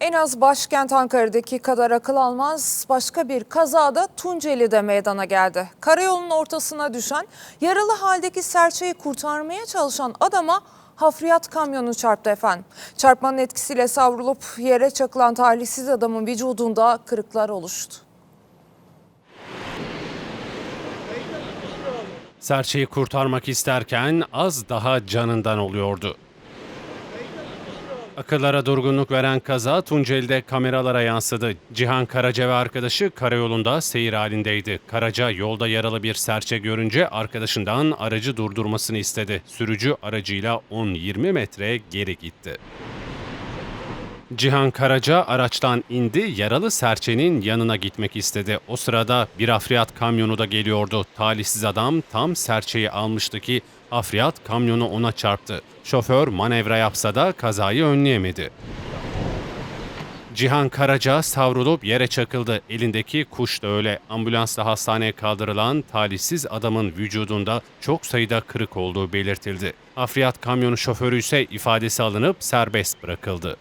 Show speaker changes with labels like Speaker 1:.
Speaker 1: En az başkent Ankara'daki kadar akıl almaz başka bir kazada Tunceli'de meydana geldi. Karayolunun ortasına düşen yaralı haldeki serçeyi kurtarmaya çalışan adama hafriyat kamyonu çarptı efendim. Çarpmanın etkisiyle savrulup yere çakılan talihsiz adamın vücudunda kırıklar oluştu.
Speaker 2: Serçeyi kurtarmak isterken az daha canından oluyordu. Akıllara durgunluk veren kaza Tunceli'de kameralara yansıdı. Cihan Karaca ve arkadaşı karayolunda seyir halindeydi. Karaca yolda yaralı bir serçe görünce arkadaşından aracı durdurmasını istedi. Sürücü aracıyla 10-20 metre geri gitti. Cihan Karaca araçtan indi, yaralı serçenin yanına gitmek istedi. O sırada bir afriyat kamyonu da geliyordu. Talihsiz adam tam serçeyi almıştı ki afriyat kamyonu ona çarptı. Şoför manevra yapsa da kazayı önleyemedi. Cihan Karaca savrulup yere çakıldı. Elindeki kuş da öyle. Ambulansla hastaneye kaldırılan talihsiz adamın vücudunda çok sayıda kırık olduğu belirtildi. Afriyat kamyonu şoförü ise ifadesi alınıp serbest bırakıldı.